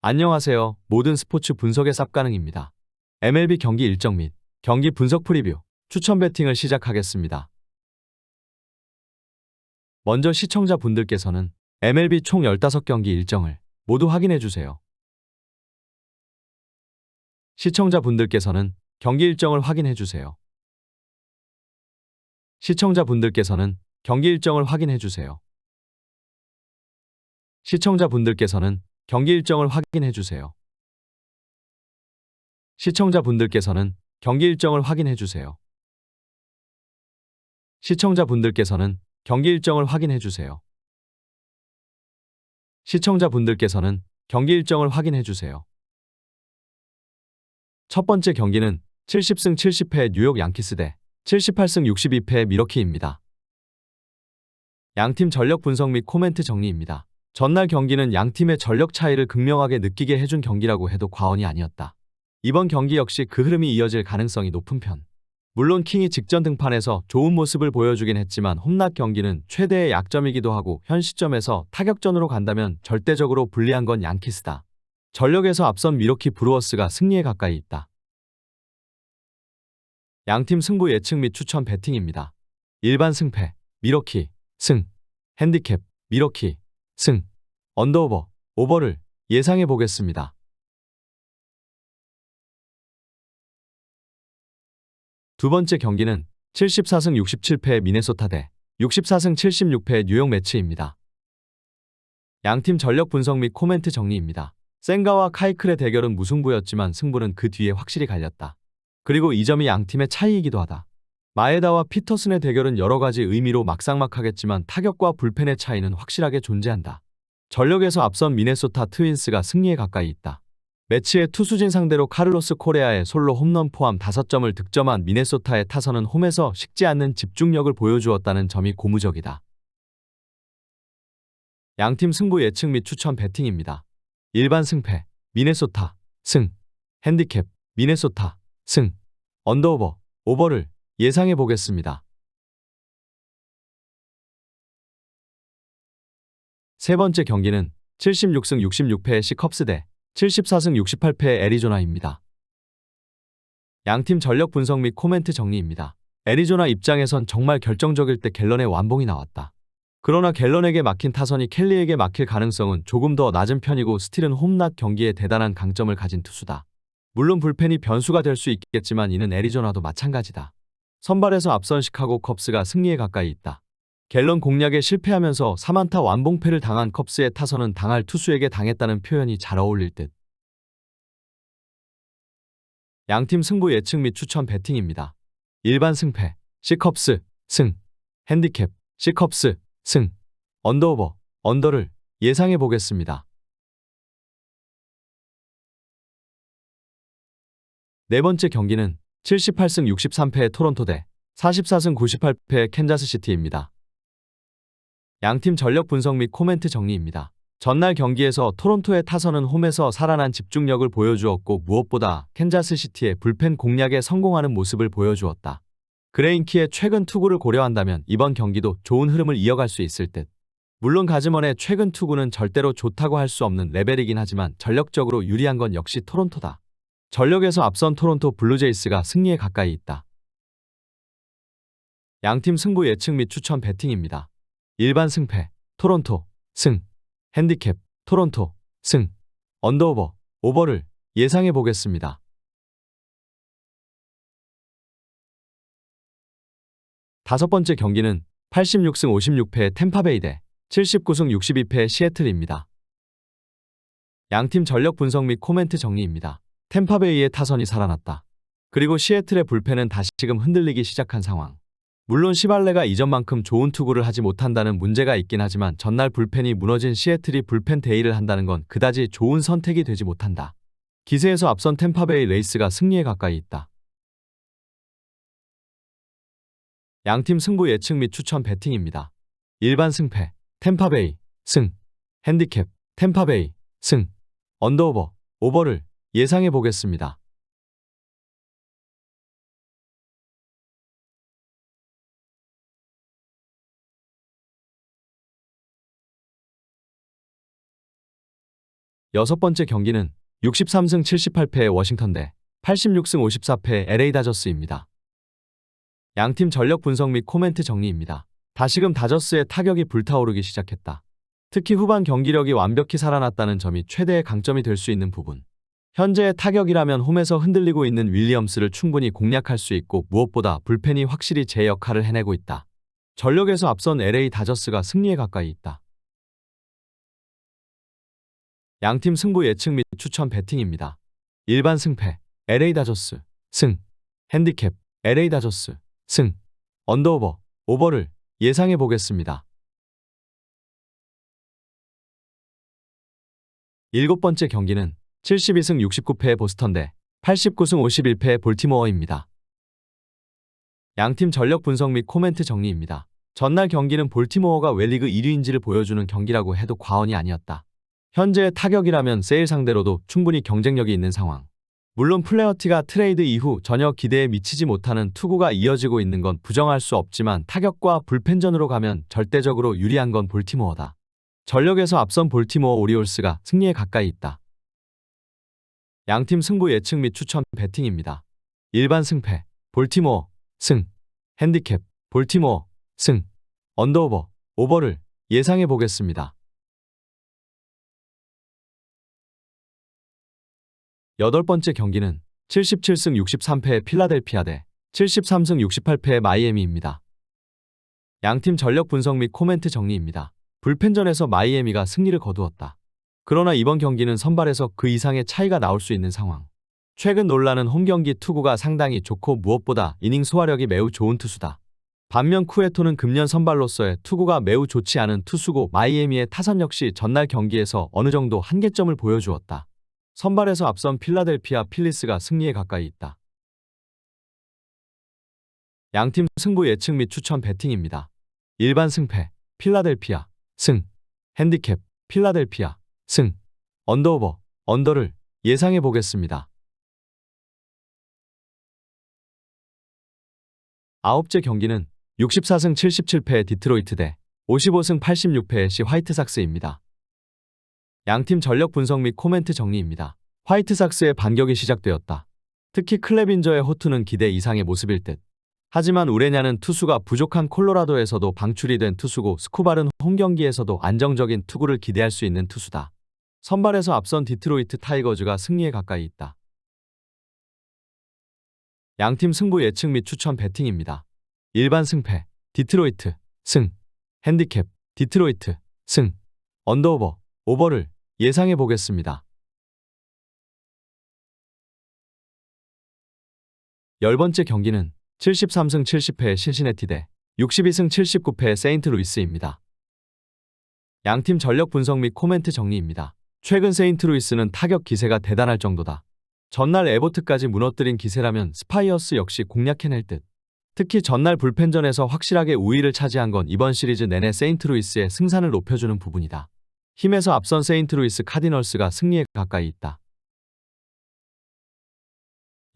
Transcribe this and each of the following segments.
안녕하세요. 모든 스포츠 분석의 쌉가능입니다. MLB 경기 일정 및 경기 분석 프리뷰, 추천 배팅을 시작하겠습니다. 먼저 시청자분들께서는 MLB 총 15경기 일정을 모두 확인해 주세요. 시청자분들께서는 경기 일정을 확인해 주세요. 시청자분들께서는 경기 일정을 확인해 주세요. 시청자분들께서는 경기 일정을 확인해 주세요. 시청자분들께서는 경기 일정을 확인해 주세요. 시청자분들께서는 경기 일정을 확인해 주세요. 시청자분들께서는 경기 일정을 확인해 주세요. 첫 번째 경기는 70승 70패 뉴욕 양키스 대 78승 62패 미러키입니다. 양팀 전력 분석 및 코멘트 정리입니다. 전날 경기는 양 팀의 전력 차이를 극명하게 느끼게 해준 경기라고 해도 과언이 아니었다. 이번 경기 역시 그 흐름이 이어질 가능성이 높은 편. 물론 킹이 직전 등판에서 좋은 모습을 보여주긴 했지만 홈락 경기는 최대의 약점이기도 하고 현 시점에서 타격전으로 간다면 절대적으로 불리한 건 양키스다. 전력에서 앞선 미로키 브루어스가 승리에 가까이 있다. 양팀 승부 예측 및 추천 배팅입니다. 일반 승패, 미로키, 승, 핸디캡, 미로키, 승, 언더오버, 오버를 예상해 보겠습니다. 두 번째 경기는 74승 67패 미네소타 대 64승 76패 뉴욕 매치입니다. 양팀 전력 분석 및 코멘트 정리입니다. 센가와 카이클의 대결은 무승부였지만 승부는 그 뒤에 확실히 갈렸다. 그리고 이 점이 양팀의 차이이기도 하다. 마에다와 피터슨의 대결은 여러 가지 의미로 막상막하겠지만 타격과 불펜의 차이는 확실하게 존재한다. 전력에서 앞선 미네소타 트윈스가 승리에 가까이 있다. 매치의 투수진 상대로 카를로스 코레아의 솔로 홈런 포함 5점을 득점한 미네소타의 타선은 홈에서 식지 않는 집중력을 보여주었다는 점이 고무적이다. 양팀 승부 예측 및 추천 배팅입니다. 일반 승패, 미네소타, 승, 핸디캡, 미네소타, 승, 언더오버, 오버를 예상해 보겠습니다. 세 번째 경기는 76승 66패의 시컵스 대 74승 68패의 애리조나입니다. 양팀 전력 분석 및 코멘트 정리입니다. 애리조나 입장에선 정말 결정적일 때 갤런의 완봉이 나왔다. 그러나 갤런에게 막힌 타선이 켈리에게 막힐 가능성은 조금 더 낮은 편이고 스틸은 홈락 경기에 대단한 강점을 가진 투수다. 물론 불펜이 변수가 될 수 있겠지만 이는 애리조나도 마찬가지다. 선발에서 앞선 시카고 컵스가 승리에 가까이 있다. 갤런 공략에 실패하면서 3안타 완봉패를 당한 컵스의 타선은 당할 투수에게 당했다는 표현이 잘 어울릴 듯. 양팀 승부 예측 및 추천 배팅입니다. 일반 승패, C컵스, 승, 핸디캡, C컵스, 승, 언더오버, 언더를 예상해 보겠습니다. 네 번째 경기는 78승 63패의 토론토 대 44승 98패의 캔자스시티입니다. 양팀 전력 분석 및 코멘트 정리입니다. 전날 경기에서 토론토의 타선은 홈에서 살아난 집중력을 보여주었고 무엇보다 캔자스시티의 불펜 공략에 성공하는 모습을 보여주었다. 그레인키의 최근 투구를 고려한다면 이번 경기도 좋은 흐름을 이어갈 수 있을 듯. 물론 가즈먼의 최근 투구는 절대로 좋다고 할 수 없는 레벨이긴 하지만 전력적으로 유리한 건 역시 토론토다. 전력에서 앞선 토론토 블루제이스가 승리에 가까이 있다. 양팀 승부 예측 및 추천 배팅입니다. 일반 승패, 토론토, 승, 핸디캡, 토론토, 승, 언더오버, 오버를 예상해 보겠습니다. 다섯 번째 경기는 86승 56패의 템파베이 대 79승 62패의 시애틀입니다. 양팀 전력 분석 및 코멘트 정리입니다. 템파베이의 타선이 살아났다. 그리고 시애틀의 불펜은 다시금 흔들리기 시작한 상황. 물론 시발레가 이전만큼 좋은 투구를 하지 못한다는 문제가 있긴 하지만 전날 불펜이 무너진 시애틀이 불펜 데이를 한다는 건 그다지 좋은 선택이 되지 못한다. 기세에서 앞선 템파베이 레이스가 승리에 가까이 있다. 양팀 승부 예측 및 추천 배팅입니다. 일반 승패, 템파베이, 승, 핸디캡, 템파베이, 승, 언더오버, 오버를 예상해 보겠습니다. 여섯 번째 경기는 63승 78패의 워싱턴 대 86승 54패 LA 다저스입니다. 양팀 전력 분석 및 코멘트 정리입니다. 다시금 다저스의 타격이 불타오르기 시작했다. 특히 후반 경기력이 완벽히 살아났다는 점이 최대의 강점이 될 수 있는 부분. 현재의 타격이라면 홈에서 흔들리고 있는 윌리엄스를 충분히 공략할 수 있고 무엇보다 불펜이 확실히 제 역할을 해내고 있다. 전력에서 앞선 LA 다저스가 승리에 가까이 있다. 양팀 승부 예측 및 추천 배팅입니다. 일반 승패 LA 다저스 승 핸디캡 LA 다저스 승 언더오버 오버를 예상해 보겠습니다. 일곱 번째 경기는 72승 69패의 보스턴 대 89승 51패의 볼티모어입니다. 양팀 전력 분석 및 코멘트 정리입니다. 전날 경기는 볼티모어가 왜 리그 1위인지를 보여주는 경기라고 해도 과언이 아니었다. 현재의 타격이라면 세일 상대로도 충분히 경쟁력이 있는 상황. 물론 플레어티가 트레이드 이후 전혀 기대에 미치지 못하는 투구가 이어지고 있는 건 부정할 수 없지만 타격과 불펜전으로 가면 절대적으로 유리한 건 볼티모어다. 전력에서 앞선 볼티모어 오리올스가 승리에 가까이 있다. 양팀 승부 예측 및 추천 배팅입니다. 일반 승패 볼티모어 승 핸디캡 볼티모어 승 언더오버 오버를 예상해 보겠습니다. 여덟 번째 경기는 77승 63패의 필라델피아 대 73승 68패의 마이애미입니다. 양팀 전력 분석 및 코멘트 정리입니다. 불펜전에서 마이애미가 승리를 거두었다. 그러나 이번 경기는 선발에서 그 이상의 차이가 나올 수 있는 상황. 최근 논란은 홈경기 투구가 상당히 좋고 무엇보다 이닝 소화력이 매우 좋은 투수다. 반면 쿠에토는 금년 선발로서의 투구가 매우 좋지 않은 투수고 마이애미의 타선 역시 전날 경기에서 어느 정도 한계점을 보여주었다. 선발에서 앞선 필라델피아 필리스가 승리에 가까이 있다. 양팀 승부 예측 및 추천 배팅입니다. 일반 승패 필라델피아 승 핸디캡 필라델피아 승 언더오버 언더를 예상해 보겠습니다. 아홉째 경기는 64승 77패의 디트로이트 대 55승 86패의 시 화이트삭스입니다. 양팀 전력 분석 및 코멘트 정리입니다. 화이트삭스의 반격이 시작되었다. 특히 클레빈저의 호투는 기대 이상의 모습일 듯. 하지만 우레냐는 투수가 부족한 콜로라도에서도 방출이 된 투수고 스쿠발은 홈 경기에서도 안정적인 투구를 기대할 수 있는 투수다. 선발에서 앞선 디트로이트 타이거즈가 승리에 가까이 있다. 양팀 승부 예측 및 추천 배팅입니다. 일반 승패 디트로이트 승 핸디캡 디트로이트 승 언더오버 오버를 예상해 보겠습니다. 열 번째 경기는 73승 70패의 신시내티 대 62승 79패의 세인트루이스입니다. 양팀 전력 분석 및 코멘트 정리입니다. 최근 세인트루이스는 타격 기세가 대단할 정도다. 전날 에버트까지 무너뜨린 기세라면 스파이어스 역시 공략해낼 듯. 특히 전날 불펜전에서 확실하게 우위를 차지한 건 이번 시리즈 내내 세인트루이스의 승산을 높여주는 부분이다. 힘에서 앞선 세인트루이스 카디널스가 승리에 가까이 있다.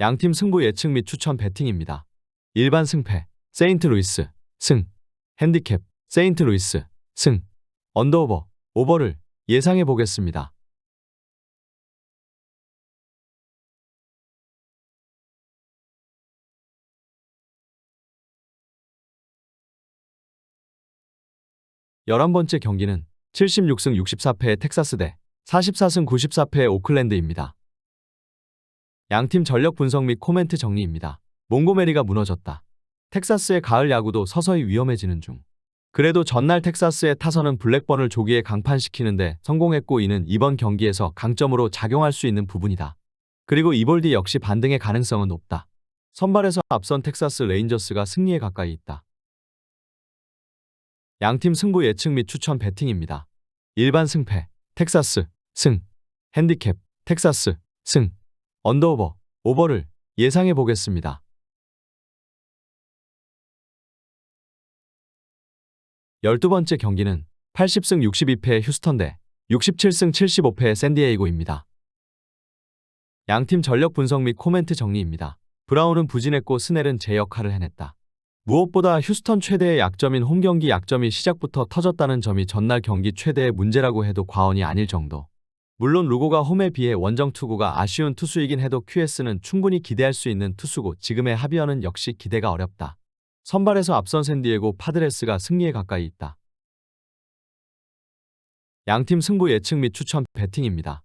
양팀 승부 예측 및 추천 배팅입니다. 일반 승패 세인트루이스 승 핸디캡 세인트루이스 승 언더오버 오버를 예상해 보겠습니다. 열한 번째 경기는 76승 64패의 텍사스 대 44승 94패의 오클랜드입니다. 양팀 전력 분석 및 코멘트 정리입니다. 몽고메리가 무너졌다. 텍사스의 가을 야구도 서서히 위험해지는 중. 그래도 전날 텍사스의 타선은 블랙번을 조기에 강판시키는데 성공했고 이는 이번 경기에서 강점으로 작용할 수 있는 부분이다. 그리고 이볼디 역시 반등의 가능성은 높다. 선발에서 앞선 텍사스 레인저스가 승리에 가까이 있다. 양팀 승부 예측 및 추천 배팅입니다. 일반 승패 텍사스 승 핸디캡 텍사스 승 언더오버 오버를 예상해 보겠습니다. 열두 번째 경기는 80승 62패의 휴스턴 대 67승 75패의 샌디에이고입니다. 양팀 전력 분석 및 코멘트 정리입니다. 브라운은 부진했고 스넬은 제 역할을 해냈다. 무엇보다 휴스턴 최대의 약점인 홈경기 약점이 시작부터 터졌다는 점이 전날 경기 최대의 문제라고 해도 과언이 아닐 정도. 물론 루고가 홈에 비해 원정 투구가 아쉬운 투수이긴 해도 QS는 충분히 기대할 수 있는 투수고 지금의 하비어는 역시 기대가 어렵다. 선발에서 앞선 샌디에고 파드레스가 승리에 가까이 있다. 양팀 승부 예측 및 추천 배팅입니다.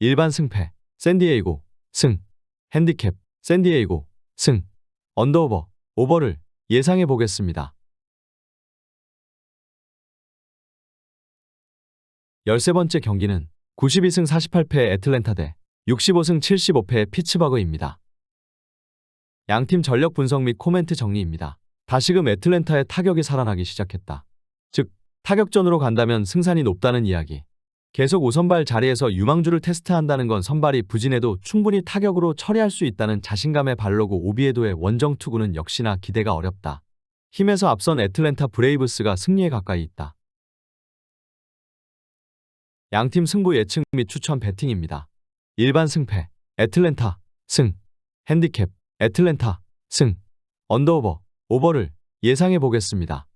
일반 승패 샌디에이고 승 핸디캡 샌디에이고 승 언더오버 오버를 예상해 보겠습니다. 13번째 경기는 92승 48패의 애틀랜타 대 65승 75패의 피츠버그입니다. 양팀 전력 분석 및 코멘트 정리입니다. 다시금 애틀랜타의 타격이 살아나기 시작했다. 즉, 타격전으로 간다면 승산이 높다는 이야기. 계속 5선발 자리에서 유망주를 테스트한다는 건 선발이 부진해도 충분히 타격으로 처리할 수 있다는 자신감의 발로고 오비에도의 원정 투구는 역시나 기대가 어렵다. 힘에서 앞선 애틀랜타 브레이브스가 승리에 가까이 있다. 양팀 승부 예측 및 추천 배팅입니다. 일반 승패 애틀랜타 승 핸디캡 애틀랜타 승 언더오버 오버를 예상해 보겠습니다.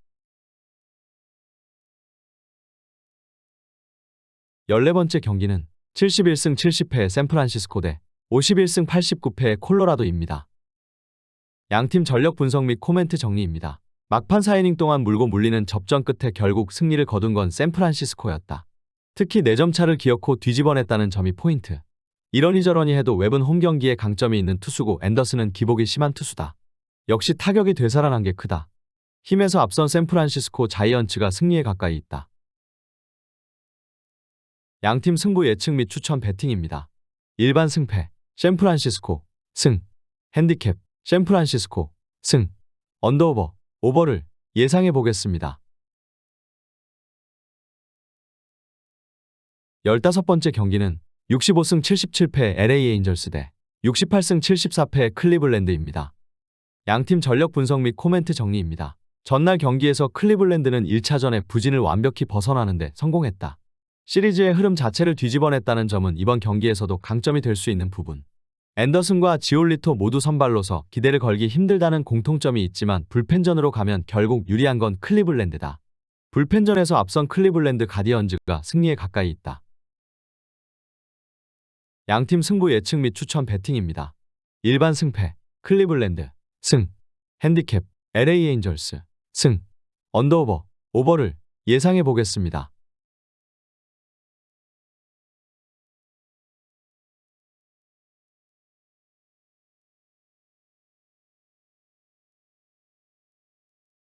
14번째 경기는 71승 70패의 샌프란시스코 대 51승 89패의 콜로라도입니다. 양팀 전력 분석 및 코멘트 정리입니다. 막판 4이닝 동안 물고 물리는 접전 끝에 결국 승리를 거둔 건 샌프란시스코였다. 특히 4점 차를 기어코 뒤집어냈다는 점이 포인트. 이러니저러니 해도 웹은 홈 경기에 강점이 있는 투수고 앤더슨은 기복이 심한 투수다. 역시 타격이 되살아난 게 크다. 힘에서 앞선 샌프란시스코 자이언츠가 승리에 가까이 있다. 양팀 승부 예측 및 추천 배팅입니다. 일반 승패 샌프란시스코 승 핸디캡 샌프란시스코 승 언더오버 오버를 예상해 보겠습니다. 15번째 경기는 65승 77패 LA 에인절스 대 68승 74패 클리블랜드입니다. 양팀 전력 분석 및 코멘트 정리입니다. 전날 경기에서 클리블랜드는 1차전에 부진을 완벽히 벗어나는데 성공했다. 시리즈의 흐름 자체를 뒤집어냈다는 점은 이번 경기에서도 강점이 될 수 있는 부분. 앤더슨과 지올리토 모두 선발로서 기대를 걸기 힘들다는 공통점이 있지만 불펜전으로 가면 결국 유리한 건 클리블랜드다. 불펜전에서 앞선 클리블랜드 가디언즈가 승리에 가까이 있다. 양팀 승부 예측 및 추천 배팅입니다. 일반 승패 클리블랜드 승. 핸디캡 LA 에인절스. 승. 언더오버 오버를 예상해 보겠습니다.